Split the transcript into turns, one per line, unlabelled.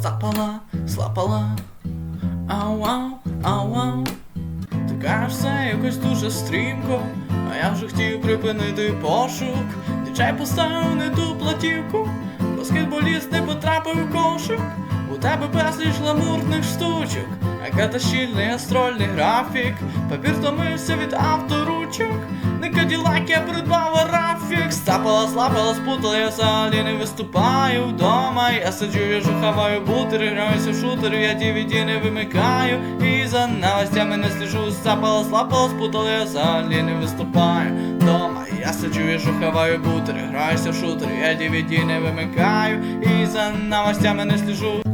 Стапала, слапала, ау-ау, ау-ау. Ти кажеш, все якось дуже стрімко, а я вже хотів припинити пошук. Діджей поставив не ту платівку, баскетболіст не потрапив у кошик. У тебе безліч гламурних штучок, яка щільний астрольний графік. Папір втомився від авторучок. Не каділак, я придбав графік. Стапала, слапала, спутала, я взагалі не виступаю вдома. Я сиджу, я жухаваю бутери, граюся в шутери, я DVD не вимикаю. І за новостями не сліжу. Стапала, слапала, спутала, я взагалі не виступаю Дома Я сиджу, я жухаваю бутери, граюся в шутери, я DVD не вимикаю. І за новостями не сліжу.